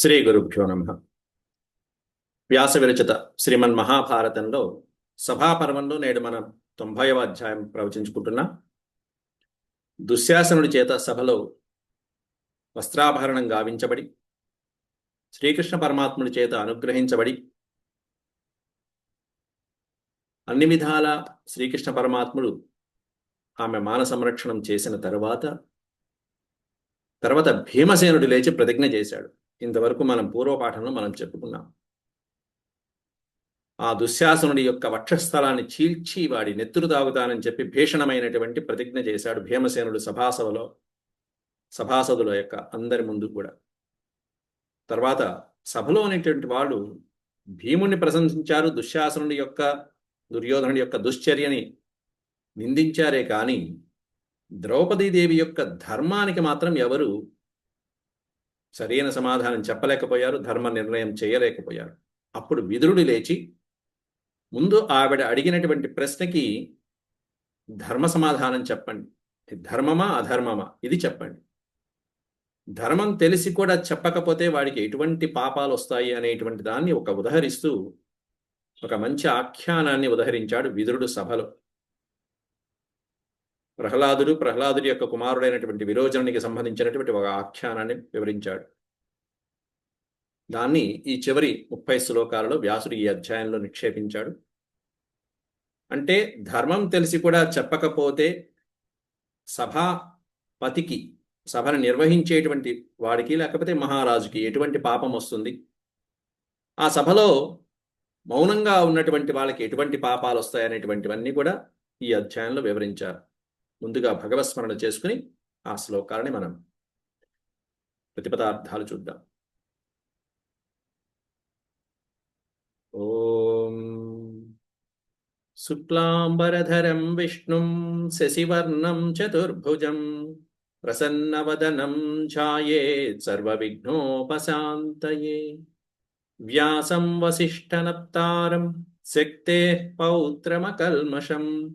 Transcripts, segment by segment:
శ్రీ గురుభ్యో నమ. వ్యాస విరచిత శ్రీమన్ మహాభారతంలో సభాపర్వంలో నేడు మనం తొంభైవ అధ్యాయం ప్రవచించుకుంటున్నా. దుశ్శాసనుడి చేత సభలో వస్త్రాభరణం గావించబడి శ్రీకృష్ణ పరమాత్ముడి చేత అనుగ్రహించబడి అన్ని విధాల శ్రీకృష్ణ పరమాత్ముడు ఆమె మాన సంరక్షణం చేసిన తరువాత తర్వాత భీమసేనుడు లేచి ప్రతిజ్ఞ చేశాడు. ఇంతవరకు మనం పూర్వపాఠంలో మనం చెప్పుకున్నాం. ఆ దుశ్శాసనుడి యొక్క వక్షస్థలాన్ని చీల్చి వాడి నెత్తురు తాగుతానని చెప్పి భీషణమైనటువంటి ప్రతిజ్ఞ చేశాడు భీమసేనుడు సభాసభలో సభాసదుల యొక్క అందరి ముందు కూడా. తర్వాత సభలో అనేటువంటి వాళ్ళు భీముని ప్రశంసించారు దుశ్శాసనుడి యొక్క దుర్యోధనుడి యొక్క దుశ్చర్యని నిందించారే కానీ ద్రౌపదీదేవి యొక్క ధర్మానికి మాత్రం ఎవరు సరైన సమాధానం చెప్పలేకపోయారు ధర్మ నిర్ణయం చేయలేకపోయారు. అప్పుడు విదురుడు లేచి ముందు ఆవిడ అడిగినటువంటి ప్రశ్నకి ధర్మ సమాధానం చెప్పండి. ధర్మమా అధర్మమా? ఇది చెప్పండి. ధర్మం తెలిసి కూడా చెప్పకపోతే వాడికి ఎటువంటి పాపాలు వస్తాయి అనేటువంటి దాన్ని ఒక ఉదహరిస్తూ ఒక మంచి ఆఖ్యానాన్ని ఉదహరించాడు విదురుడు సభలో. ప్రహ్లాదుడు ప్రహ్లాదుడి యొక్క కుమారుడైనటువంటి విరోచనునికి సంబంధించినటువంటి ఒక ఆఖ్యానాన్ని వివరించాడు. దాన్ని ఈ చివరి ముప్పై శ్లోకాలలో వ్యాసుడు ఈ అధ్యాయంలో నిక్షేపించాడు. అంటే ధర్మం తెలిసి కూడా చెప్పకపోతే సభాపతికి సభను నిర్వహించేటువంటి వాడికి లేకపోతే మహారాజుకి ఎటువంటి పాపం వస్తుంది? ఆ సభలో మౌనంగా ఉన్నటువంటి వాళ్ళకి ఎటువంటి పాపాలు వస్తాయనేటువంటివన్నీ కూడా ఈ అధ్యాయంలో వివరించారు. ముందుగా భగవస్మరణ చేసుకుని ఆ శ్లోకాలని మనం ప్రతిపదార్థాలు చూద్దాం. ఓం శుక్లాంబరధరం విష్ణుం శశివర్ణం చతుర్భుజం ప్రసన్నవదనం ఛాయేత్ సర్వవిఘ్నోపశాంతయే. వ్యాసం వసిష్ఠనప్తారం శక్తే పౌత్రమకల్మషం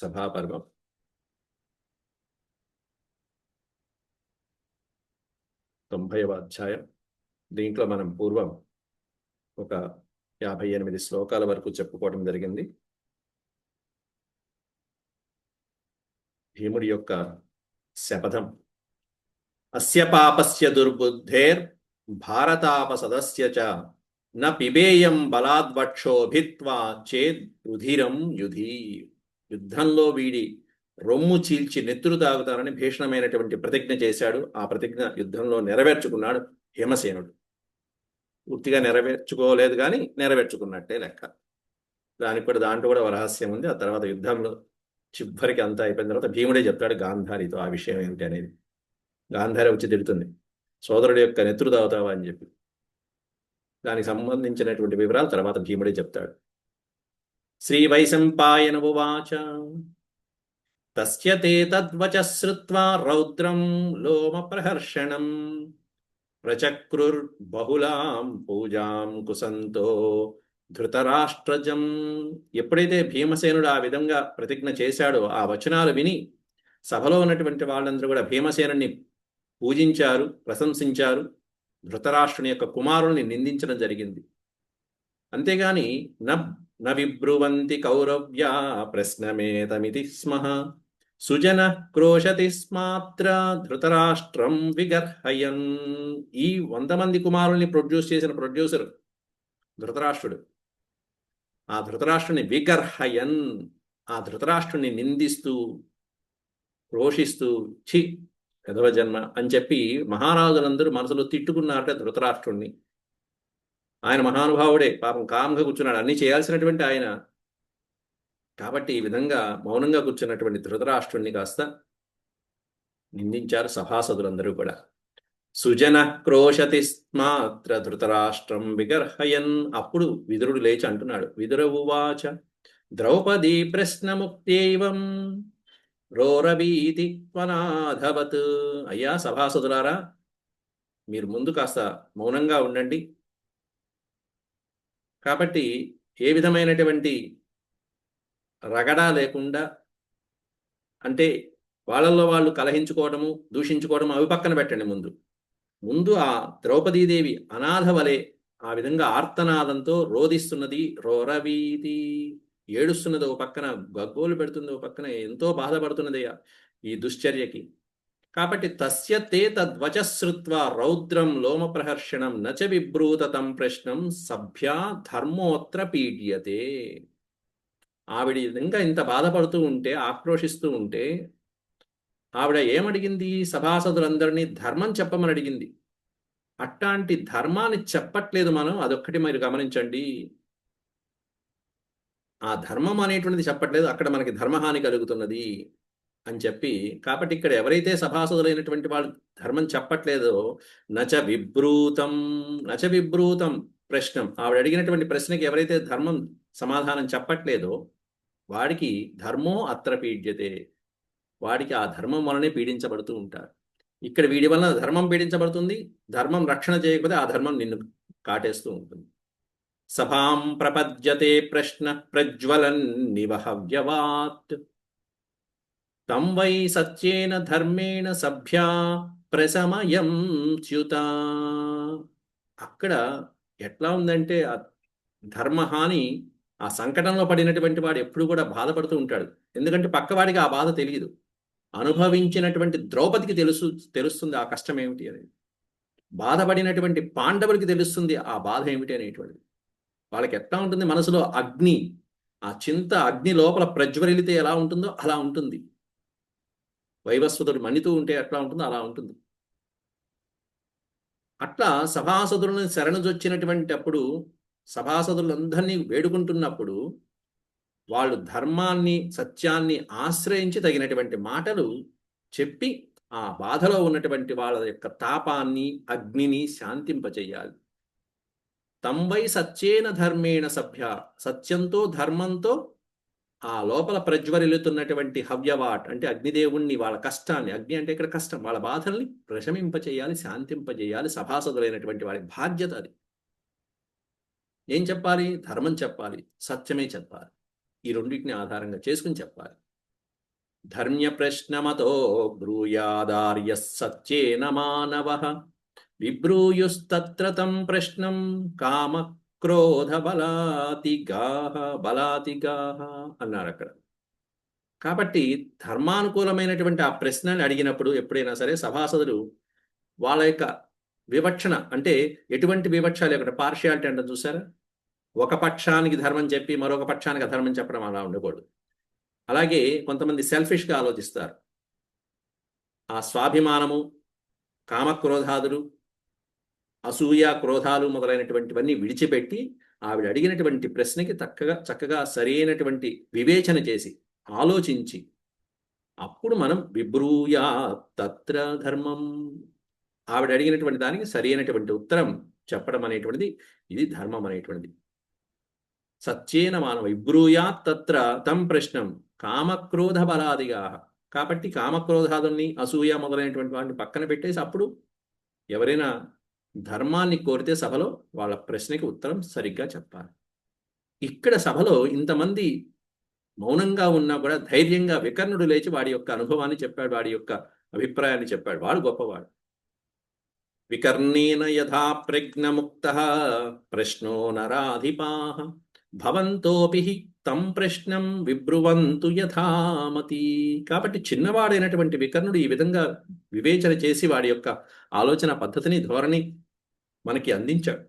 సభాపర్వం. తొంభైవ అధ్యాయం. దీంట్లో మనం పూర్వం ఒక యాభై ఎనిమిది శ్లోకాల వరకు చెప్పుకోవడం జరిగింది. భీముడి యొక్క శపథం. అస్య పాపస్య దుర్బుద్ధేర్ భారతాప సదస్య చ న పిబేయం బలాద్వక్షోభిత్వా చేద్ రుధిరం యుధీ యుద్ధంలో వీడి రొమ్ము చీల్చి నెత్తురు తాగుతానని భీషణమైనటువంటి ప్రతిజ్ఞ చేశాడు. ఆ ప్రతిజ్ఞ యుద్ధంలో నెరవేర్చుకున్నాడు హేమసేనుడు. పూర్తిగా నెరవేర్చుకోలేదు కానీ నెరవేర్చుకున్నట్టే లెక్క. దానికి కూడా దాంట్లో కూడా ఒక రహస్యం ఉంది. ఆ తర్వాత యుద్ధంలో చివరికి అంతా అయిపోయిన తర్వాత భీముడే చెప్తాడు గాంధారితో ఆ విషయం ఏమిటి అనేది. గాంధారి వచ్చి తిడుతుంది. సోదరుడు యొక్క నెత్తురు తాగుతావా అని చెప్పి. దానికి సంబంధించినటువంటి వివరాలు తర్వాత భీముడే చెప్తాడు. శ్రీ వైశంపాయన ఉవాచ తస్య తే శ్రుత్వా రౌద్రం లోమ ప్రహర్షణం ప్రచక్రుర్బహుళాం పూజాం కుసంతో ధృతరాష్ట్రజం. ఎప్పుడైతే భీమసేనుడు ఆ విధంగా ప్రతిజ్ఞ చేశాడో ఆ వచనాలు విని సభలో ఉన్నటువంటి వాళ్ళందరూ కూడా భీమసేనుని పూజించారు ప్రశంసించారు. ధృతరాష్ట్రుని యొక్క కుమారుల్ని నిందించడం జరిగింది. అంతేగాని న న విబ్రువంతి కౌరవ్య ప్రశ్నమేతమితి స్మః. సుజన క్రోశతి స్మాత్ర ధృతరాష్ట్రం విగర్హయన్. ఈ వంద మంది కుమారుల్ని ప్రొడ్యూస్ చేసిన ప్రొడ్యూసర్ ధృతరాష్ట్రుడు. ఆ ధృతరాష్ట్రుని విగర్హయన్ ఆ ధృతరాష్ట్రుని నిందిస్తూ క్రోషిస్తూ చి పెదవ జన్మ అని చెప్పి మహారాజులందరూ మనసులో తిట్టుకున్నారట ధృతరాష్ట్రుణ్ణి. ఆయన మహానుభావుడే. పాపం కామ్గా కూర్చున్నాడు. అన్ని చేయాల్సినటువంటి ఆయన. కాబట్టి ఈ విధంగా మౌనంగా కూర్చున్నటువంటి ధృతరాష్ట్రుణ్ణి కాస్త నిందించారు సభాసదులందరూ కూడా. సుజన క్రోశతి స్మాత్ర ధృతరాష్ట్రం విగర్హయన్. అప్పుడు విదురుడు లేచి అంటున్నాడు. విదురవువాచ ద్రౌపది ప్రశ్నముక్తేవం రోరవీతి త్వనాధవత్. అయ్యా సభాసదులారా మీరు ముందు కాస్త మౌనంగా ఉండండి. కాబట్టి ఏ విధమైనటువంటి రగడా లేకుండా అంటే వాళ్ళల్లో వాళ్ళు కలహించుకోవడము దూషించుకోవడము అవి పక్కన పెట్టండి ముందు. ముందు ఆ ద్రౌపదీదేవి అనాథ వలె ఆ విధంగా ఆర్తనాదంతో రోధిస్తున్నది రోరవీతి. ఏడుస్తున్నది ఓ పక్కన గగ్గోలు పెడుతుంది ఓ పక్కన ఎంతో బాధపడుతున్నది ఈ దుశ్చర్యకి. కాబట్టి తస్య తే తద్వచశ్రుత్వా రౌద్రం లోమప్రహర్షణం నచ విబ్రూత తం ప్రశ్నం సభ్య ధర్మోత్ర పీడ్యతే. ఆవిడ ఇంకా ఇంత బాధపడుతూ ఉంటే ఆక్రోషిస్తూ ఉంటే ఆవిడ ఏమడిగింది? సభాసదులందరినీ ధర్మం చెప్పమని అడిగింది. అట్లాంటి ధర్మాన్ని చెప్పట్లేదు మనం అదొక్కటి మీరు గమనించండి. ఆ ధర్మం అనేటువంటిది చెప్పట్లేదు అక్కడ మనకి ధర్మహాని కలుగుతున్నది. అని చెప్పి కాబట్టి ఇక్కడ ఎవరైతే సభాసదులైనటువంటి వాళ్ళు ధర్మం చెప్పట్లేదో నచ విబ్రూతం నచ విబ్రూతం ప్రశ్నం. ఆవిడ అడిగినటువంటి ప్రశ్నకి ఎవరైతే ధర్మం సమాధానం చెప్పట్లేదో వాడికి ధర్మో అత్ర పీడ్యతే. వాడికి ఆ ధర్మం వలనే పీడించబడుతూ ఉంటారు. ఇక్కడ వీడి వలన ధర్మం పీడించబడుతుంది ధర్మం రక్షణ చేయకపోతే ఆ ధర్మం నిన్ను కాటేస్తూ ఉంటుంది. సభాం ప్రపద్యతే ప్రశ్న ప్రజ్వలన్ నివహవ్యవాత్. తం వై సత్యేన ధర్మేణ సభ్యా ప్రసమయం చ్యుత అక్కడ ఎట్లా ఉందంటే ఆ ధర్మహాని ఆ సంకటంలో పడినటువంటి వాడు ఎప్పుడు కూడా బాధపడుతూ ఉంటాడు. ఎందుకంటే పక్కవాడికి ఆ బాధ తెలియదు. అనుభవించినటువంటి ద్రౌపదికి తెలుసు తెలుస్తుంది ఆ కష్టం ఏమిటి అనేది. బాధపడినటువంటి పాండవులకి తెలుస్తుంది ఆ బాధ ఏమిటి అనేటువంటిది. వాళ్ళకి ఎట్లా ఉంటుంది మనసులో అగ్ని. ఆ చింత అగ్ని లోపల ప్రజ్వరిలితే ఎలా ఉంటుందో అలా ఉంటుంది. వైవస్వతుడు మణితూ ఉంటే ఎట్లా ఉంటుందో అలా ఉంటుంది. అట్లా సభాసదులను శరణుజొచ్చినటువంటి అప్పుడు సభాసదులందరినీ వేడుకుంటున్నప్పుడు వాళ్ళు ధర్మాన్ని సత్యాన్ని ఆశ్రయించి తగినటువంటి మాటలు చెప్పి ఆ బాధలో ఉన్నటువంటి వాళ్ళ యొక్క తాపాన్ని అగ్నిని శాంతింపచేయాలి. తంబై సత్యేన ధర్మేణ సభ్య సత్యంతో ధర్మంతో ఆ లోపల ప్రజ్వరిల్లుతున్నటువంటి హవ్యవాట్ అంటే అగ్నిదేవుణ్ణి వాళ్ళ కష్టాన్ని అగ్ని అంటే ఇక్కడ కష్టం వాళ్ళ బాధల్ని ప్రశమింపచేయాలి శాంతింపజేయాలి సభాసదులైనటువంటి వారి బాధ్యత అది. ఏం చెప్పాలి? ధర్మం చెప్పాలి సత్యమే చెప్పాలి ఈ రెండింటిని ఆధారంగా చేసుకుని చెప్పాలి. ధర్మ్య ప్రశ్నమతో బ్రూయాదార్య సత్యేన మానవ విబ్రూయుస్తత్ర తం ప్రశ్నం కామ క్రోధ బలాతిగాహ బలాతిగాహ అన్నారు అక్కడ. కాబట్టి ధర్మానుకూలమైనటువంటి ఆ ప్రశ్నని అడిగినప్పుడు ఎప్పుడైనా సరే సభాసదులు వాళ్ళ యొక్క వివక్షణ అంటే ఎటువంటి వివక్ష లేకుండా పార్షియాలిటీ అంటే చూసారా? ఒక పక్షానికి ధర్మం చెప్పి మరొక పక్షానికి అధర్మం చెప్పడం అలా ఉండకూడదు. అలాగే కొంతమంది సెల్ఫిష్గా ఆలోచిస్తారు. ఆ స్వాభిమానము కామక్రోధాదులు అసూయ క్రోధాలు మొదలైనటువంటివన్నీ విడిచిపెట్టి ఆవిడ అడిగినటువంటి ప్రశ్నకి చక్కగా చక్కగా సరైనటువంటి వివేచన చేసి ఆలోచించి అప్పుడు మనం విబ్రూయా తత్ర ధర్మం. ఆవిడ అడిగినటువంటి దానికి సరైనటువంటి ఉత్తరం చెప్పడం అనేటువంటిది ఇది ధర్మం అనేటువంటిది. సత్యేన మానవ విబ్రూయాత్ తత్ర తం ప్రశ్నం కామక్రోధ బలాదిగా కాబట్టి కామక్రోధాదుల్ని అసూయ మొదలైనటువంటి వాటిని పక్కన పెట్టేసి అప్పుడు ఎవరైనా ధర్మాన్ని కోరితే సభలో వాళ్ళ ప్రశ్నకి ఉత్తరం సరిగ్గా చెప్పాలి. ఇక్కడ సభలో ఇంతమంది మౌనంగా ఉన్నా కూడా ధైర్యంగా వికర్ణుడు లేచి వాడి యొక్క అనుభవాన్ని చెప్పాడు వాడి యొక్క అభిప్రాయాన్ని చెప్పాడు. వాడు గొప్పవాడు. వికర్ణేన యథా ప్రజ్ఞముక్త ప్రశ్నో నరాధిపా భవంతోపి తం ప్రశ్నం విబ్రువంతు యథామతి. కాబట్టి చిన్నవాడైనటువంటి వికర్ణుడు ఈ విధంగా వివేచన చేసి వాడి యొక్క ఆలోచన పద్ధతిని ధోరణి మనకి అందించాడు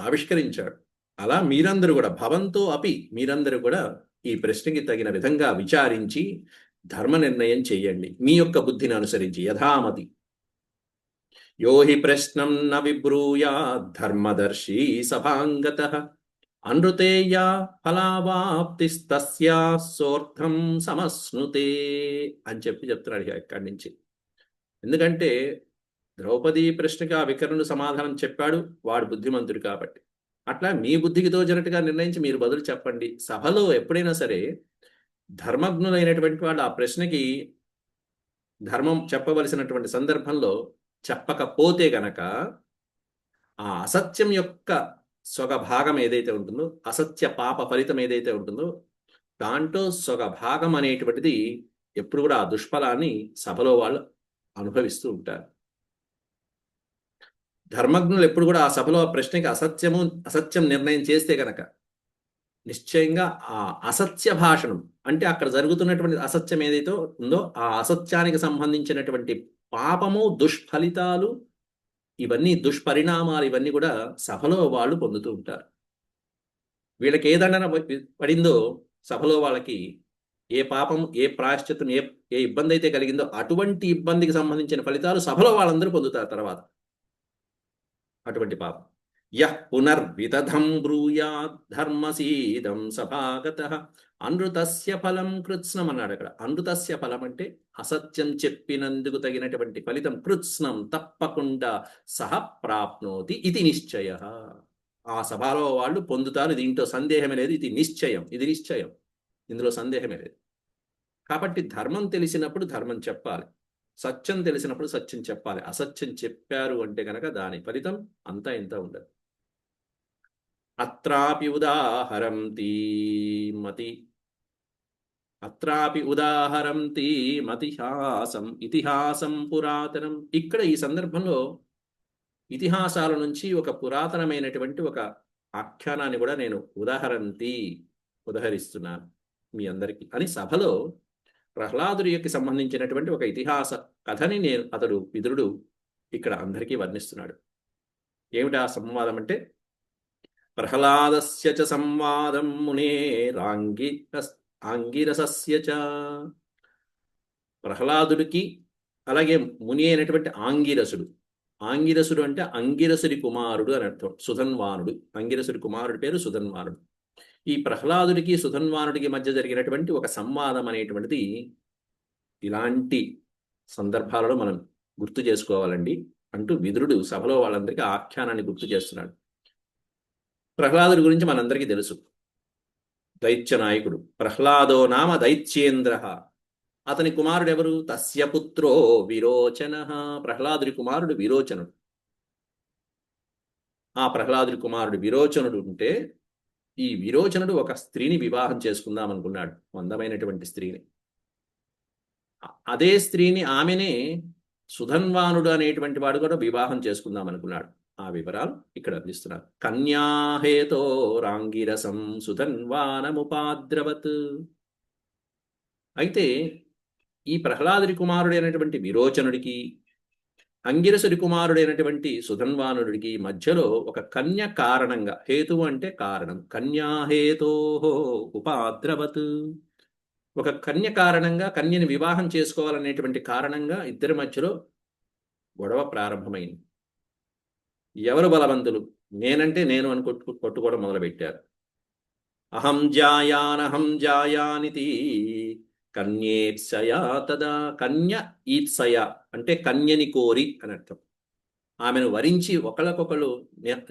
ఆవిష్కరించాడు. అలా మీరందరూ కూడా భవంతో అపి మీరందరూ కూడా ఈ ప్రశ్నకి తగిన విధంగా విచారించి ధర్మ నిర్ణయం చేయండి. మీ యొక్క బుద్ధిని అనుసరించి యథామతి. యోహి ప్రశ్నం న విబ్రూయా ధర్మదర్శి సభాంగత. అనృతేయా ఫలావాప్తిస్తస్యా సోర్థం సమస్నుతే అని చెప్పి చెప్తున్నాడు ఇక్కడి నుంచి. ఎందుకంటే ద్రౌపది ప్రశ్నకి ఆ వికర్ణుడు సమాధానం చెప్పాడు వాడు బుద్ధిమంతుడు కాబట్టి. అట్లా మీ బుద్ధికి తోచినట్టుగా నిర్ణయించి మీరు బదులు చెప్పండి. సభలో ఎప్పుడైనా సరే ధర్మజ్ఞులైనటువంటి వాళ్ళు ఆ ప్రశ్నకి ధర్మం చెప్పవలసినటువంటి సందర్భంలో చెప్పకపోతే గనక ఆ అసత్యం యొక్క సొగ భాగం ఏదైతే ఉంటుందో అసత్య పాప ఫలితం ఏదైతే ఉంటుందో దాంట్లో సొగ భాగం అనేటువంటిది ఎప్పుడు కూడా ఆ దుష్ఫలాన్ని సభలో వాళ్ళు అనుభవిస్తూ ఉంటారు. ధర్మజ్ఞులు ఎప్పుడు కూడా ఆ సభలో ఆ ప్రశ్నకి అసత్యము అసత్యం నిర్ణయం చేస్తే కనుక నిశ్చయంగా ఆ అసత్య భాషణం అంటే అక్కడ జరుగుతున్నటువంటి అసత్యం ఏదైతే ఉందో ఆ అసత్యానికి సంబంధించినటువంటి పాపము దుష్ఫలితాలు ఇవన్నీ దుష్పరిణామాలు ఇవన్నీ కూడా సభలో వాళ్ళు పొందుతూ ఉంటారు. వీళ్ళకి ఏ దండన పడిందో సభలో వాళ్ళకి ఏ పాపం ఏ ప్రాశ్చిత్యం ఏ ఏ ఇబ్బంది అయితే కలిగిందో అటువంటి ఇబ్బందికి సంబంధించిన ఫలితాలు సభలో వాళ్ళందరూ పొందుతారు తర్వాత. అటువంటి పాపం. యః పునర్విదధం బ్రూయాత్ ధర్మసీదం సభాగత. అనృతస్య ఫలం కృత్స్నం అన్నాడు అక్కడ. అనృతస్య ఫలం అంటే అసత్యం చెప్పినందుకు తగినటువంటి ఫలితం కృత్స్నం తప్పకుండా సహ ప్రాప్నోతి ఇది నిశ్చయ. ఆ సభలో వాళ్ళు పొందుతారు దీంట్లో సందేహమే లేదు ఇది నిశ్చయం ఇది నిశ్చయం. ఇందులో సందేహమే లేదు. కాబట్టి ధర్మం తెలిసినప్పుడు ధర్మం చెప్పాలి. సత్యం తెలిసినప్పుడు సత్యం చెప్పాలి. అసత్యం చెప్పారు అంటే కనుక దాని ఫలితం అంతా ఇంత ఉండదు. అత్రాపి ఉదాహరంతి మతి. అత్రాపి ఉదాహరంతి మతిహాసం ఇతిహాసం పురాతనం. ఇక్కడ ఈ సందర్భంలో ఇతిహాసాల నుంచి ఒక పురాతనమైనటువంటి ఒక ఆఖ్యానాన్ని కూడా నేను ఉదాహరంతి ఉదహరిస్తున్నాను మీ అందరికీ అని సభలో ప్రహ్లాదుడికి యొక్క సంబంధించినటువంటి ఒక ఇతిహాస కథని నేను అతడు విదురుడు ఇక్కడ అందరికీ వర్ణిస్తున్నాడు. ఏమిటా సంవాదం అంటే? ప్రహ్లాదస్య చ సంవాదం మునేరాంగి ఆంగిరసస్య చ ప్రహ్లాదుడికి అలాగే ముని అయినటువంటి ఆంగిరసుడు. ఆంగిరసుడు అంటే అంగిరసుడి కుమారుడు అని అర్థం. సుధన్వానుడు. అంగిరసుడి కుమారుడి పేరు సుధన్వానుడు. ఈ ప్రహ్లాదుడికి సుధన్వానుడికి మధ్య జరిగినటువంటి ఒక సంవాదం అనేటువంటిది ఇలాంటి సందర్భాలలో మనం గుర్తు చేసుకోవాలండి అంటూ విదురుడు సభలో వాళ్ళందరికీ ఆఖ్యానాన్ని గుర్తు చేస్తున్నాడు. ప్రహ్లాదుడి గురించి మనందరికీ తెలుసు. దైత్య నాయకుడు. ప్రహ్లాదో నామ దైత్యేంద్ర. అతని కుమారుడు ఎవరు తస్య పుత్రో విరోచన. ప్రహ్లాదుడి కుమారుడు విరోచనుడు. ఆ ప్రహ్లాదుడి కుమారుడు విరోచనుడు ఉంటే ఈ విరోచనుడు ఒక స్త్రీని వివాహం చేసుకుందాం అనుకున్నాడు అందమైనటువంటి స్త్రీని. అదే స్త్రీని ఆమెనే సుధన్వానుడు అనేటువంటి వాడు కూడా వివాహం చేసుకుందాం అనుకున్నాడు ఆ వివరాలు ఇక్కడ అందిస్తున్నారు. కన్యాహేతో రాంగిరసం సుధన్వానముపాద్రవత్ అయితే ఈ ప్రహ్లాదుడి కుమారుడైనటువంటి విరోచనుడికి అంగిరసుడి కుమారుడైనటువంటి సుధన్వానుడికి మధ్యలో ఒక కన్య కారణంగా హేతువు అంటే కారణం కన్యాహేతో ఉపాద్రవత్. ఒక కన్య కారణంగా కన్యని వివాహం చేసుకోవాలనేటువంటి కారణంగా ఇద్దరి మధ్యలో గొడవ ప్రారంభమైంది. ఎవరు బలవంతులు? నేనంటే నేను అని కొట్టు కొట్టుకోవడం మొదలుపెట్టారు. అహం జాయానహం జాయానితి కన్యేప్సయా తదా కన్య ఈప్సయ అంటే కన్యని కోరి అని అర్థం. ఆమెను వరించి ఒకళ్ళకొకళ్ళు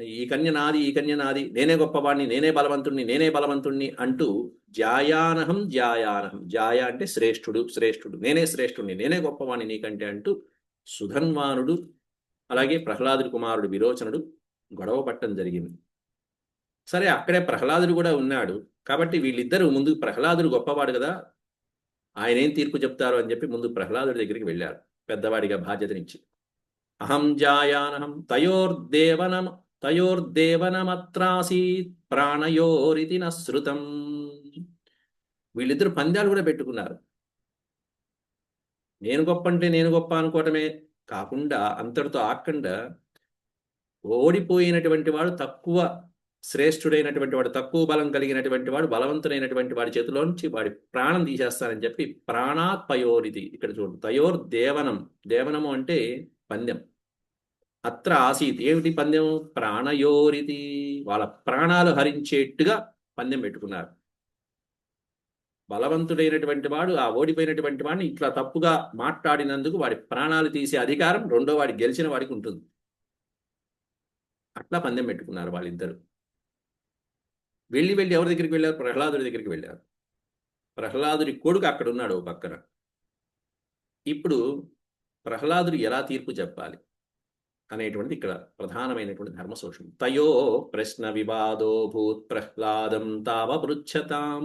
ఈ కన్య నాది ఈ కన్య నాది నేనే గొప్పవాణ్ణి నేనే బలవంతుణ్ణి నేనే బలవంతుణ్ణి అంటూ జాయానహం జాయానహం జాయ అంటే శ్రేష్ఠుడు శ్రేష్ఠుడు నేనే శ్రేష్ఠుణ్ణి నేనే గొప్పవాణ్ణి నీకంటే అంటూ సుధన్వానుడు అలాగే ప్రహ్లాదుడి కుమారుడు విరోచనుడు గొడవ పట్టడం జరిగింది. సరే అక్కడే ప్రహ్లాదుడు కూడా ఉన్నాడు. కాబట్టి వీళ్ళిద్దరూ ముందు ప్రహ్లాదుడు గొప్పవాడు కదా ఆయన ఏం తీర్పు చెప్తారు అని చెప్పి ముందు ప్రహ్లాదుడి దగ్గరికి వెళ్ళారు పెద్దవాడిగా బాధ్యతనిచ్చి. అహం జాయానహం తయోర్దేవనం తయోర్దేవనమత్రాసీత్ ప్రాణయోరితి నశ్రుతం. వీళ్ళిద్దరు పంద్యాలు కూడా పెట్టుకున్నారు. నేను గొప్ప అంటే నేను గొప్ప అనుకోవటమే కాకుండా అంతటితో ఆకుండా ఓడిపోయినటువంటి వాడు తక్కువ శ్రేష్ఠుడైనటువంటి వాడు తక్కువ బలం కలిగినటువంటి వాడు బలవంతుడైనటువంటి వాడి చేతిలోంచి వాడి ప్రాణం తీసేస్తానని చెప్పి ప్రాణాపయోరిది ఇక్కడ చూడు. తయోర్ దేవనం. దేవనము అంటే పందెం. అత్ర ఆసీత్. ఏమిటి పందెం? ప్రాణయోరిది. వాళ్ళ ప్రాణాలు హరించేట్టుగా పందెం పెట్టుకున్నారు. బలవంతుడైనటువంటి వాడు ఆ ఓడిపోయినటువంటి వాడిని ఇట్లా తప్పుగా మాట్లాడినందుకు వాడి ప్రాణాలు తీసే అధికారం రెండో వాడి గెలిచిన వాడికి ఉంటుంది. అట్లా పందెం పెట్టుకున్నారు వాళ్ళిద్దరు. వెళ్ళి వెళ్ళి ఎవరి దగ్గరికి వెళ్ళారు? ప్రహ్లాదుడి దగ్గరికి వెళ్ళారు. ప్రహ్లాదుడి కొడుకు అక్కడ ఉన్నాడు ఓ పక్కన. ఇప్పుడు ప్రహ్లాదుడు ఎలా తీర్పు చెప్పాలి అనేటువంటిది ఇక్కడ ప్రధానమైనటువంటి ధర్మ శోషణం తయో ప్రశ్న వివాదో భూత్ ప్రహ్లాదం తావపృచ్ఛతాం.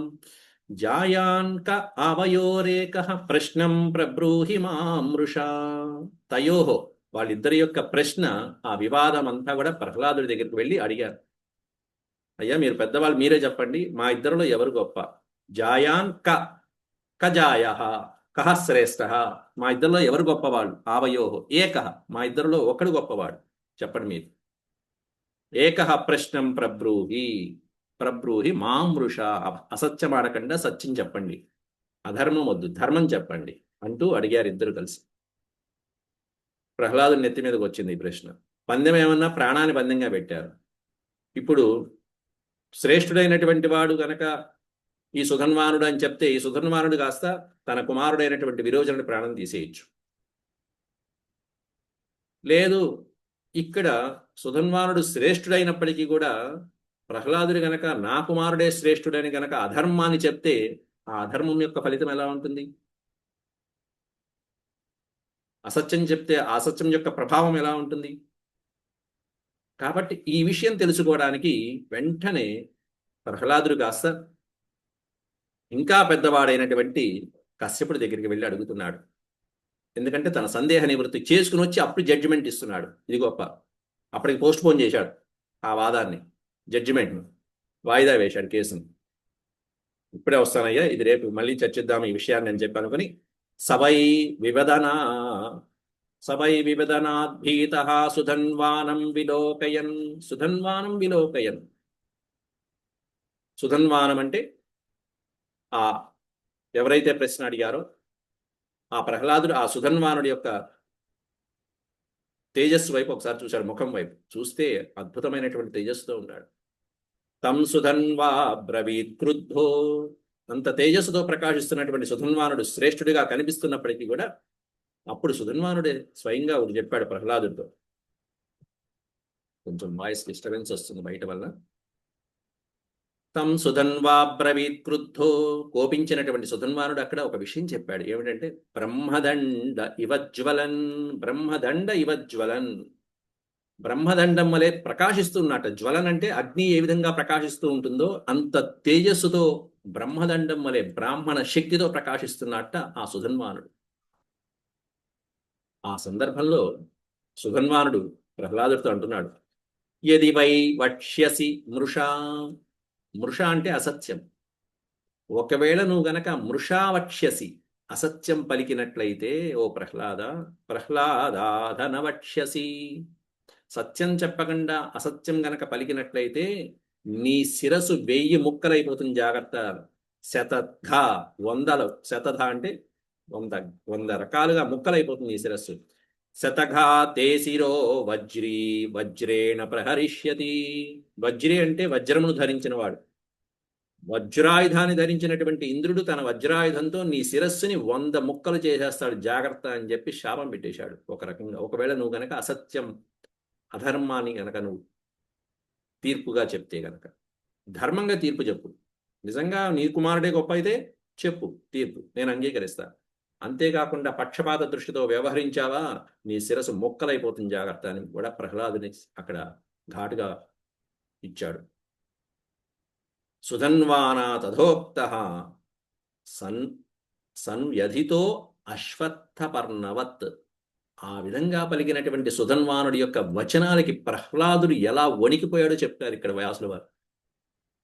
క అవయోరేక ప్రశ్నం ప్రబ్రూహి మామృష. తయోహో వాళ్ళిద్దరి యొక్క ప్రశ్న ఆ వివాదం అంతా కూడా ప్రహ్లాదుడి దగ్గరికి వెళ్ళి అడిగారు. అయ్యా మీరు పెద్దవాళ్ళు మీరే చెప్పండి మా ఇద్దరిలో ఎవరు గొప్ప? జాయాన్ క కజాయ కహ శ్రేష్ఠ మా ఇద్దరిలో ఎవరు గొప్పవాళ్ళు? ఆవయోహో ఏకహ మా ఇద్దరిలో ఒకడు గొప్పవాడు. చెప్పండి మీరు. ఏకహ ప్రశ్నం ప్రబ్రూహి. ప్రబ్రూహి మామృష అసత్యం ఆడకుండా సత్యం చెప్పండి. అధర్మం వద్దు ధర్మం చెప్పండి అంటూ అడిగారు ఇద్దరు కలిసి. ప్రహ్లాదు నెత్తి మీదకి వచ్చింది ఈ ప్రశ్న. పందెం ఏమన్నా ప్రాణాన్ని పందెంగా పెట్టారు? ఇప్పుడు శ్రేష్ఠుడైనటువంటి వాడు గనక ఈ సుధన్వానుడు అని చెప్తే ఈ సుధన్వానుడు కాస్త తన కుమారుడైనటువంటి విరోచనుడి ప్రాణం తీసేయచ్చు. లేదు ఇక్కడ సుధన్వానుడు శ్రేష్ఠుడైనప్పటికీ కూడా ప్రహ్లాదుడు గనక నా కుమారుడే శ్రేష్ఠుడని గనక అధర్మాన్ని చెప్తే ఆ అధర్మం యొక్క ఫలితం ఎలా ఉంటుంది? అసత్యం చెప్తే ఆ అసత్యం యొక్క ప్రభావం ఎలా ఉంటుంది? కాబట్టి ఈ విషయం తెలుసుకోవడానికి వెంటనే ప్రహ్లాదుడు కాస్త ఇంకా పెద్దవాడైనటువంటి కశ్యపుడి దగ్గరికి వెళ్ళి అడుగుతున్నాడు. ఎందుకంటే తన సందేహ నివృత్తి చేసుకుని వచ్చి అప్పుడు జడ్జిమెంట్ ఇస్తున్నాడు. ఇది గొప్ప అప్పటికి పోస్ట్ పోన్ చేశాడు ఆ వాదాన్ని. జడ్జిమెంట్ వాయిదా వేశాడు కేసును. ఇప్పుడే వస్తానయ్యా ఇది రేపు మళ్ళీ చర్చిద్దాం ఈ విషయాన్ని అని చెప్పి అనుకుని సవై వివదనా సవై వివదనాద్భీత సుధన్వానం విలోకయన్ సుధన్వానం విలోకయన్. సుధన్వానం అంటే ఆ ఎవరైతే ప్రశ్న అడిగారో ఆ ప్రహ్లాదుడు ఆ సుధన్వానుడి యొక్క తేజస్సు వైపు ఒకసారి చూశాడు ముఖం వైపు. చూస్తే అద్భుతమైనటువంటి తేజస్సుతో ఉన్నాడు. తం సుధన్వా బ్రవీత్ క్రుద్ధో. అంత తేజస్సుతో ప్రకాశిస్తున్నటువంటి సుధన్వానుడు శ్రేష్ఠుడిగా కనిపిస్తున్నప్పటికీ కూడా అప్పుడు సుధన్వానుడే స్వయంగా ఒకటి చెప్పాడు ప్రహ్లాదుడితో. కొంచెం వాయిస్ డిస్టర్బెన్స్ వస్తుంది బయట వల్ల. తం సుధన్వా బ్రవీత్ క్రుద్ధో. కోపించినటువంటి సుధన్వానుడు అక్కడ ఒక విషయం చెప్పాడు. ఏమిటంటే బ్రహ్మదండ ఇవజ్వలన్ బ్రహ్మదండ ఇవజ్వలన్ బ్రహ్మదండం వలె ప్రకాశిస్తున్నట్ట జ్వలన్ అంటే అగ్ని ఏ విధంగా ప్రకాశిస్తూ ఉంటుందో అంత తేజస్సుతో బ్రహ్మదండం వలె బ్రాహ్మణ శక్తితో ప్రకాశిస్తున్నట్ట ఆ సుధన్వానుడు. ఆ సందర్భంలో సుధన్వానుడు ప్రహ్లాదుడితో అంటున్నాడు ఎది వై వక్ష్యసి మృషా. మృష అంటే అసత్యం. ఒకవేళ నువ్వు గనక మృషావక్ష్యసి అసత్యం పలికినట్లయితే ఓ ప్రహ్లాద ప్రహ్లాదాధనవక్ష్యసి. సత్యం చెప్పకుండా అసత్యం గనక పలికినట్లయితే నీ శిరసు వెయ్యి ముక్కలైపోతుంది జాగ్రత్త. శతధ వందలు శతధ అంటే వంద వంద రకాలుగా ముక్కలైపోతుంది ఈ శిరస్సు. శతఘా తే శిరో వజ్రీ వజ్రేణ ప్రహరిష్యతి. వజ్రి అంటే వజ్రమును ధరించిన వాడు వజ్రాయుధాన్ని ధరించినటువంటి ఇంద్రుడు తన వజ్రాయుధంతో నీ శిరస్సుని వంద ముక్కలు చేసేస్తాడు. జాగ్రత్త అని చెప్పి శాపం పెట్టేశాడు. ఒక రకంగా ఒకవేళ నువ్వు గనక అసత్యం అధర్మాన్ని గనక నువ్వు తీర్పుగా చెప్తే గనక. ధర్మంగా తీర్పు చెప్పు. నిజంగా నీ కుమారుడే గొప్ప అయితే చెప్పు తీర్పు. నేను అంగీకరిస్తా. అంతేకాకుండా పక్షపాత దృష్టితో వ్యవహరించావా? నీ శిరసు మొక్కలైపోతుంది జాగ్రత్త అని కూడా ప్రహ్లాదుని అక్కడ ఘాటుగా ఇచ్చాడు. సుధన్వానా తథోక్త సన్ సన్వ్యధితో అశ్వత్థపర్ణవత్. ఆ విధంగా పలికినటువంటి సుధన్వానుడి యొక్క వచనాలకి ప్రహ్లాదుడు ఎలా వణికిపోయాడో చెప్తారు ఇక్కడ వ్యాసుల వారు.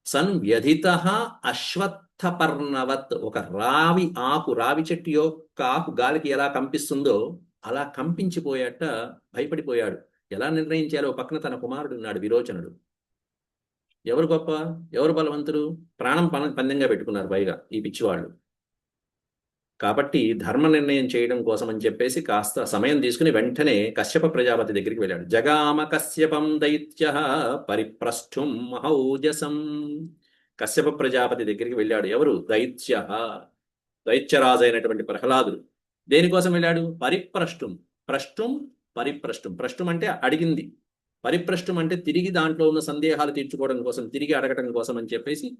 సన్వ్యధిత అశ్వత్థపర్ణవత్ ఒక రావి ఆకు రావి చెట్టు యొక్క ఆకు గాలికి ఎలా కంపిస్తుందో అలా కంపించిపోయాట భయపడిపోయాడు. ఎలా నిర్ణయించాలో పక్కన తన కుమారుడు ఉన్నాడు విరోచనుడు. ఎవరు గొప్ప? ఎవరు బలవంతుడు? ప్రాణం పందెంగా పెట్టుకున్నారు పైగా ఈ పిచ్చివాళ్ళు. కాబట్టి ధర్మ నిర్ణయం చేయడం కోసం అని చెప్పేసి కాస్త సమయం తీసుకుని వెంటనే కశ్యప ప్రజాపతి దగ్గరికి వెళ్ళాడు. జగామ కశ్యపం దైత్య పరిప్రష్ఠుం మహౌజసం. కశ్యప ప్రజాపతి దగ్గరికి వెళ్ళాడు. ఎవరు? దైత్య. దైత్యరాజు అయినటువంటి ప్రహ్లాదుడు. దేనికోసం వెళ్ళాడు? పరిప్రష్టుం ప్రష్టుం పరిప్రష్టుం ప్రష్టుం అంటే అడిగింది. పరిప్రష్టుం అంటే తిరిగి దాంట్లో ఉన్న సందేహాలు తీర్చుకోవడం కోసం తిరిగి అడగటం కోసం అని చెప్పేసి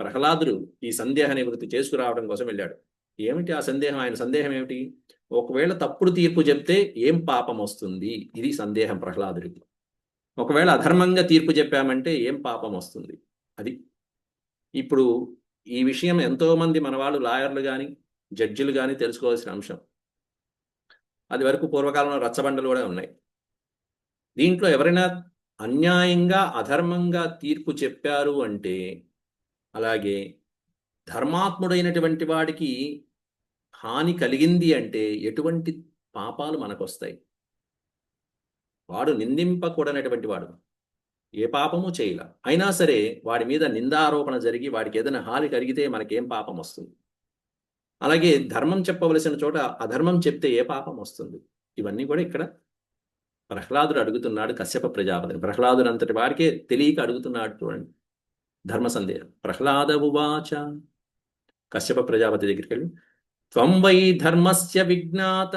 ప్రహ్లాదుడు ఈ సందేహ నివృత్తి చేసుకురావడం కోసం వెళ్ళాడు. ఏమిటి ఆ సందేహం? ఆయన సందేహం ఏమిటి? ఒకవేళ తప్పుడు తీర్పు చెప్తే ఏం పాపం వస్తుంది? ఇది సందేహం ప్రహ్లాదుడికి. ఒకవేళ అధర్మంగా తీర్పు చెప్పామంటే ఏం పాపం వస్తుంది? అది. ఇప్పుడు ఈ విషయం ఎంతోమంది మన వాళ్ళు లాయర్లు కానీ జడ్జిలు కానీ తెలుసుకోవాల్సిన అంశం. అది వరకు పూర్వకాలంలో రచ్చబండలు కూడా ఉన్నాయి. దీంట్లో ఎవరైనా అన్యాయంగా అధర్మంగా తీర్పు చెప్పారు అంటే అలాగే ధర్మాత్ముడైనటువంటి వాడికి హాని కలిగింది అంటే ఎటువంటి పాపాలు మనకొస్తాయి? వాడు నిందింపకూడనటువంటి వాడు. ఏ పాపము చేయల. అయినా సరే వాడి మీద నిందారోపణ జరిగి వాడికి ఏదైనా హాని కలిగితే మనకేం పాపం వస్తుంది? అలాగే ధర్మం చెప్పవలసిన చోట అధర్మం చెప్తే ఏ పాపం వస్తుంది? ఇవన్నీ కూడా ఇక్కడ ప్రహ్లాదుడు అడుగుతున్నాడు కశ్యప ప్రజాపతి. ప్రహ్లాదుడు అంతటి వాడికే తెలియక అడుగుతున్నాడు చూడండి. ధర్మ సందేహం. ప్రహ్లాద ఉవాచ. కశ్యప ప్రజాపతి దగ్గరికి వెళ్ళి. త్వం వై ధర్మస్య విజ్ఞాత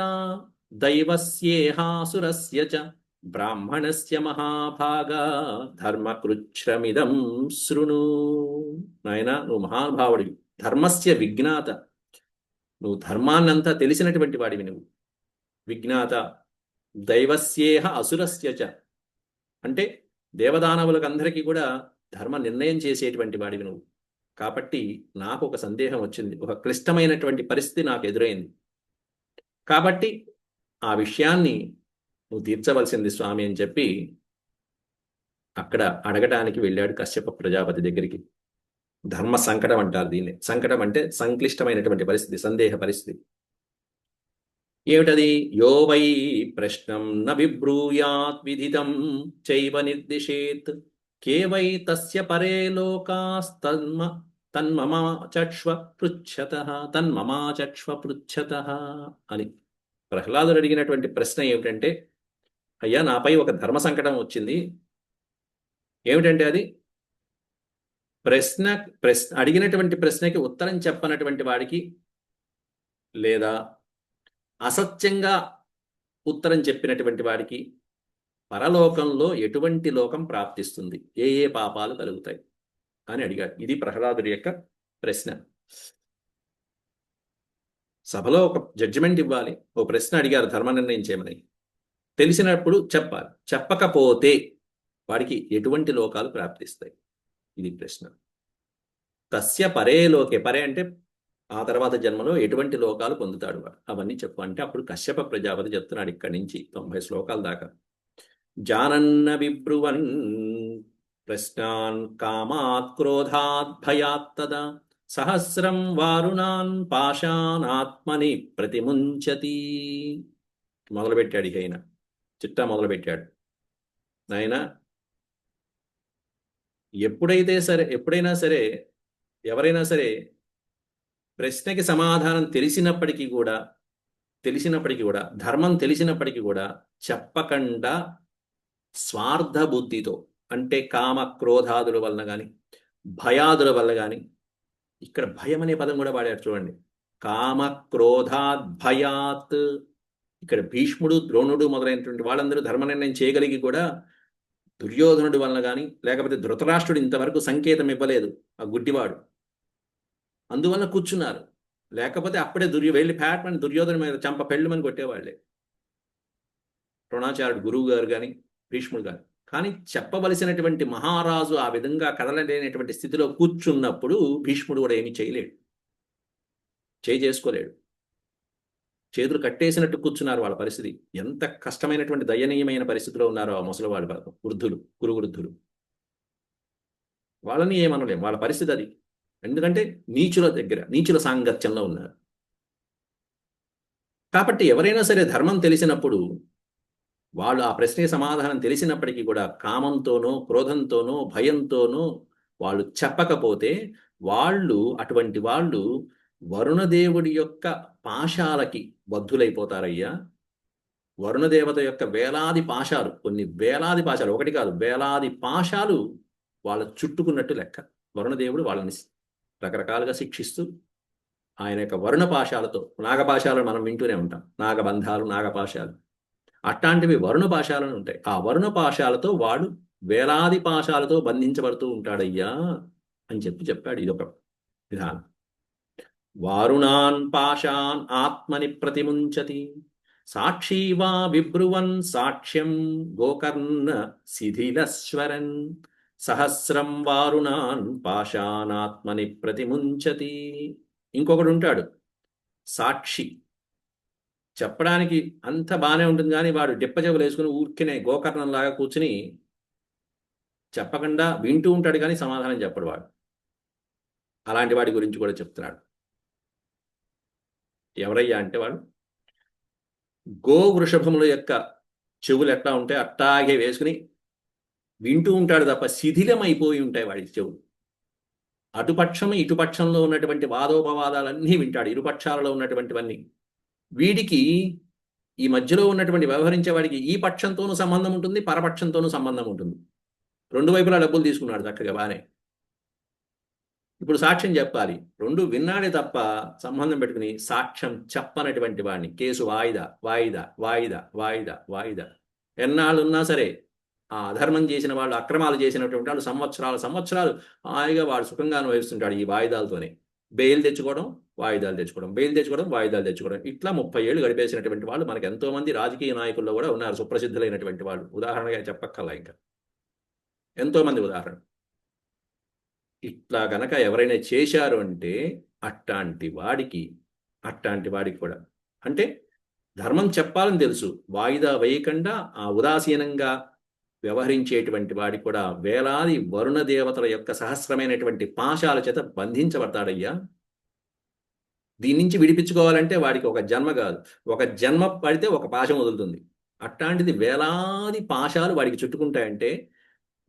దైవస్యేహాసురస్య చ బ్రాహ్మణస్య మహాభాగా ధర్మకృచ్ఛ్రమిదం శృణు. నాయన నువ్వు మహాభావుడివి ధర్మస్య విజ్ఞాత. నువ్వు ధర్మాన్నంతా తెలిసినటువంటి వాడివి నువ్వు. విజ్ఞాత దైవస్యేహ అసురస్య చ. అంటే దేవదానవులకు అందరికీ కూడా ధర్మ నిర్ణయం చేసేటువంటి వాడివి నువ్వు. కాబట్టి నాకు ఒక సందేహం వచ్చింది. ఒక క్లిష్టమైనటువంటి పరిస్థితి నాకు ఎదురైంది. కాబట్టి ఆ విషయాన్ని నువ్వు తీర్చవలసింది స్వామి అని చెప్పి అక్కడ అడగటానికి వెళ్ళాడు కశ్యప ప్రజాపతి దగ్గరికి. ధర్మ సంకటం అంటారు దీన్ని. సంకటం అంటే సంక్లిష్టమైనటువంటి పరిస్థితి సందేహ పరిస్థితి. ఏమిటది? యో వై ప్రశ్నం న విబ్రూయాత్ విదితం చైవ నిర్దిశేత్. కేవై తస్య పరే లోకాస్తన్మ తన్మమాచక్ష్వ పృచ్ఛత తన్మమా పృచ్ఛత అని. ప్రహ్లాదుడు అడిగినటువంటి ప్రశ్న ఏమిటంటే అయ్యా నాపై ఒక ధర్మ సంకటం వచ్చింది. ఏమిటంటే అది? ప్రశ్న ప్రశ్న అడిగినటువంటి ప్రశ్నకి ఉత్తరం చెప్పనటువంటి వాడికి లేదా అసత్యంగా ఉత్తరం చెప్పినటువంటి వాడికి పరలోకంలో ఎటువంటి లోకం ప్రాప్తిస్తుంది? ఏ ఏ పాపాలు కలుగుతాయి? అని అడిగాడు. ఇది ప్రహ్లాదుడి యొక్క ప్రశ్న. సభలో ఒక జడ్జిమెంట్ ఇవ్వాలి. ఓ ప్రశ్న అడిగారు ధర్మ నిర్ణయం చేయమని. తెలిసినప్పుడు చెప్పాలి. చెప్పకపోతే వాడికి ఎటువంటి లోకాలు ప్రాప్తిస్తాయి? ఇది ప్రశ్న. తస్య పరే లోకే. పరే అంటే ఆ తర్వాత జన్మలో ఎటువంటి లోకాలు పొందుతాడు వాడు? అవన్నీ చెప్పు. అంటే అప్పుడు కశ్యప ప్రజాపతి చెప్తున్నాడు ఇక్కడి నుంచి తొంభై శ్లోకాల దాకా. జానన్న విబ్రువన్ ప్రశ్నాన్ కామాత్ క్రోధాత్ భయాత్ సహస్రం వారుణాన్ పాషాన్ ఆత్మని ప్రతిముంచతి మొదలుపెట్టాడు ఇక ఆయన చిట్టా మొదలుపెట్టాడు. నాయన ఎప్పుడైతే సరే ఎప్పుడైనా సరే ఎవరైనా సరే ప్రశ్నకి సమాధానం తెలిసినప్పటికీ కూడా తెలిసినప్పటికీ కూడా ధర్మం తెలిసినప్పటికీ కూడా చెప్పకుండా స్వార్థ బుద్ధితో అంటే కామ క్రోధాదుల వలన కానీ భయాదుల వల్ల కానీ ఇక్కడ భయం అనే పదం కూడా వాడారు చూడండి. కామ క్రోధాత్ భయాత్. ఇక్కడ భీష్ముడు ద్రోణుడు మొదలైనటువంటి వాళ్ళందరూ ధర్మ నిర్ణయం చేయగలిగి కూడా దుర్యోధనుడి వలన కానీ లేకపోతే ధృతరాష్ట్రుడు ఇంతవరకు సంకేతం ఇవ్వలేదు ఆ గుడ్డివాడు. అందువల్ల కూర్చున్నారు. లేకపోతే అప్పుడే దుర్యో వెళ్ళి ఫ్యాట్మని దుర్యోధన మీద చంప పెళ్ళమని కొట్టేవాళ్ళే. ద్రోణాచార్యుడు గురువు గారు కానీ భీష్ముడు గారు. కానీ చెప్పవలసినటువంటి మహారాజు ఆ విధంగా కదలలేనటువంటి స్థితిలో కూర్చున్నప్పుడు భీష్ముడు కూడా ఏమీ చేయలేడు. చేయి చేసుకోలేడు. చేతులు కట్టేసినట్టు కూర్చున్నారు వాళ్ళ పరిస్థితి. ఎంత కష్టమైనటువంటి దయనీయమైన పరిస్థితిలో ఉన్నారో ఆ ముసలివాళ్ళ వృద్ధులు గురు వృద్ధులు. వాళ్ళని ఏమనలేం. వాళ్ళ పరిస్థితి అది. ఎందుకంటే నీచుల దగ్గర నీచుల సాంగత్యంలో ఉన్నారు. కాబట్టి ఎవరైనా సరే ధర్మం తెలిసినప్పుడు వాళ్ళు ఆ ప్రశ్నే సమాధానం తెలిసినప్పటికీ కూడా కామంతోనో క్రోధంతోనో భయంతోనో వాళ్ళు చెప్పకపోతే వాళ్ళు అటువంటి వాళ్ళు వరుణదేవుడి యొక్క పాశాలకి బద్ధులైపోతారయ్యా. వరుణదేవత యొక్క వేలాది పాశాలు కొన్ని వేలాది పాశాలు ఒకటి కాదు వేలాది పాశాలు వాళ్ళ చుట్టుకున్నట్టు లెక్క. వరుణదేవుడు వాళ్ళని రకరకాలుగా శిక్షిస్తూ ఆయన యొక్క వరుణ పాశాలతో నాగపాశాలను మనం వింటూనే ఉంటాం. నాగబంధాలు నాగపాశాలు. అట్లాంటివి వరుణ పాశాలను ఉంటాయి. ఆ వరుణ పాశాలతో వాడు వేలాది పాశాలతో బంధించబడుతూ ఉంటాడయ్యా అని చెప్పి చెప్పాడు ఇదొక విధానం. వారుణాన్ పాశాన్ ఆత్మని ప్రతిముంచతి. సాక్షీవా విబ్రువన్ సాక్ష్యం గోకర్ణ శిథిలస్వరన్. సహస్రం వారుణాన్ పాశానాత్మని ప్రతిముంచతి. ఇంకొకడు ఉంటాడు. సాక్షి. చెప్పడానికి అంత బాగానే ఉంటుంది కానీ వాడు డిప్పచెవులు వేసుకుని ఊరికినే గోకర్ణంలాగా కూర్చుని చెప్పకుండా వింటూ ఉంటాడు కానీ సమాధానం చెప్పడు వాడు. అలాంటి వాడి గురించి కూడా చెప్తున్నాడు. ఎవరయ్యా అంటే వాడు? గో వృషభముల యొక్క చెవులు ఎట్లా ఉంటాయి అట్టాగే వేసుకుని వింటూ ఉంటాడు తప్ప శిథిలమైపోయి ఉంటాయి వాడి చెవులు. అటుపక్షం ఇటుపక్షంలో ఉన్నటువంటి వాదోపవాదాలన్నీ వింటాడు. ఇరుపక్షాలలో ఉన్నటువంటివన్నీ. వీడికి ఈ మధ్యలో ఉన్నటువంటి వ్యవహరించే వాడికి ఈ పక్షంతోనూ సంబంధం ఉంటుంది పరపక్షంతోనూ సంబంధం ఉంటుంది. రెండు వైపులా డబ్బులు తీసుకున్నాడు చక్కగా బానే ఇప్పుడు సాక్ష్యం చెప్పాలి. రెండు విన్నాడే తప్ప సంబంధం పెట్టుకుని సాక్ష్యం చెప్పనటువంటి వాడిని కేసు వాయిదా వాయిదా వాయిదా వాయిదా వాయిదా. ఎన్నాళ్ళు ఉన్నా సరే ఆ అధర్మం చేసిన వాళ్ళు అక్రమాలు చేసినటువంటి వాళ్ళు సంవత్సరాలు సంవత్సరాలు హాయిగా వాడు సుఖంగా అనుభవిస్తుంటాడు ఈ వాయిదాలతోనే. బెయిల్ తెచ్చుకోవడం వాయిదాలు తెచ్చుకోవడం బెయిల్ తెచ్చుకోవడం వాయిదాలు తెచ్చుకోవడం. ఇట్లా ముప్పై ఏళ్ళు గడిపేసినటువంటి వాళ్ళు మనకు ఎంతో మంది రాజకీయ నాయకుల్లో కూడా ఉన్నారు సుప్రసిద్ధులైనటువంటి వాళ్ళు. ఉదాహరణగా చెప్పక్కర్లా ఇంకా. ఎంతో మంది ఉదాహరణ. ఇట్లా గనక ఎవరైనా చేశారు అంటే అట్లాంటి వాడికి అట్లాంటి వాడికి కూడా. అంటే ధర్మం చెప్పాలని తెలుసు. వాయిదా వేయకుండా ఆ ఉదాసీనంగా వ్యవహరించేటువంటి వాడి కూడా వేలాది వరుణ దేవతల యొక్క సహస్రమైనటువంటి పాశాల చేత బంధించబడతాడయ్యా. దీని నుంచి విడిపించుకోవాలంటే వాడికి ఒక జన్మ కాదు. ఒక జన్మ పడితే ఒక పాశం వదులుతుంది. అట్లాంటిది వేలాది పాశాలు వాడికి చుట్టుకుంటాయంటే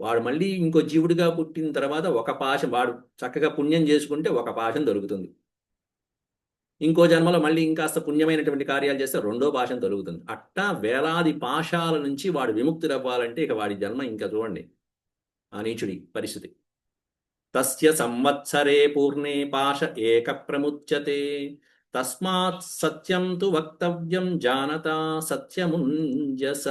వాడు మళ్ళీ ఇంకో జీవుడిగా పుట్టిన తర్వాత ఒక పాశం వాడు చక్కగా పుణ్యం చేసుకుంటే ఒక పాశం దొరుకుతుంది. ఇంకో జన్మలో మళ్ళీ ఇంకాస్త పుణ్యమైనటువంటి కార్యాలు చేస్తే రెండో పాశం దొరుకుతుంది. అట్టా వేలాది పాశాల నుంచి వాడు విముక్తుడవ్వాలంటే ఇక వాడి జన్మ ఇంకా చూడండి. ఆ నీచుడి పరిస్థితి. తస్య సంవత్సరే పూర్ణే పాశ ఏక ప్రముచ్యతే తస్మాత్ సత్యం తు వక్తవ్యం జానతా సత్యముంజస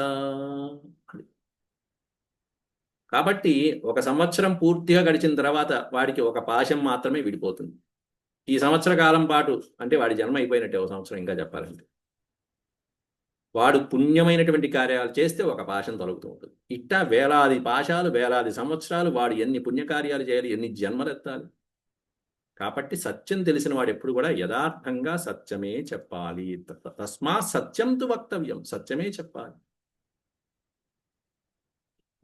కాబట్టి ఒక సంవత్సరం పూర్తిగా గడిచిన తర్వాత వాడికి ఒక పాశం మాత్రమే విడిపోతుంది. ఈ సంవత్సర కాలం పాటు అంటే వాడి జన్మ అయిపోయినట్టే ఒక సంవత్సరం ఇంకా చెప్పాలంటే. వాడు పుణ్యమైనటువంటి కార్యాలు చేస్తే ఒక పాశం తొలగుతూ ఉంటుంది. ఇట్టా వేలాది పాశాలు వేలాది సంవత్సరాలు వాడు ఎన్ని పుణ్యకార్యాలు చేయాలి ఎన్ని జన్మలెత్తాలి? కాబట్టి సత్యం తెలిసిన వాడు ఎప్పుడు కూడా యథార్థంగా సత్యమే చెప్పాలి. తస్మా సత్యంతు వక్తవ్యం సత్యమే చెప్పాలి.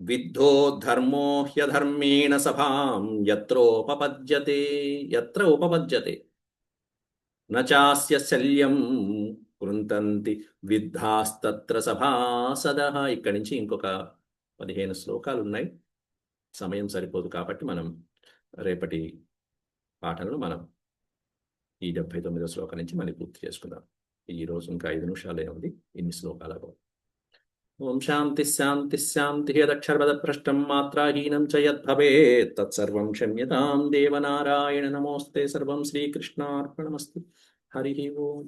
విద్ధో ధర్మో హ్యధర్మేణ సభాం ఎత్రోపపద్యతే ఎత్ర ఉపపద్యతే. నచాస్య శల్యం కృంతంతి విద్ధాస్తత్ర సభాసద ఇక్కడి నుంచి ఇంకొక పదిహేను శ్లోకాలు ఉన్నాయి సమయం సరిపోదు కాబట్టి మనం రేపటి పాఠంలో మనం ఈ డెబ్బై తొమ్మిదో శ్లోకం నుంచి మనం పూర్తి చేసుకుందాం ఈ రోజు ఇంకా ఐదు నిమిషాలే ఉంది ఇన్ని శ్లోకాలకు ఓం శాంతి శాంతి శాంతి యదక్షరపదభ్రష్టం మాత్రాహీనం చ యద్భవేత్ తత్సర్వం క్షమ్యతాం దేవనారాయణ నమోస్తే సర్వం శ్రీకృష్ణార్పణమస్తు హరి ఓం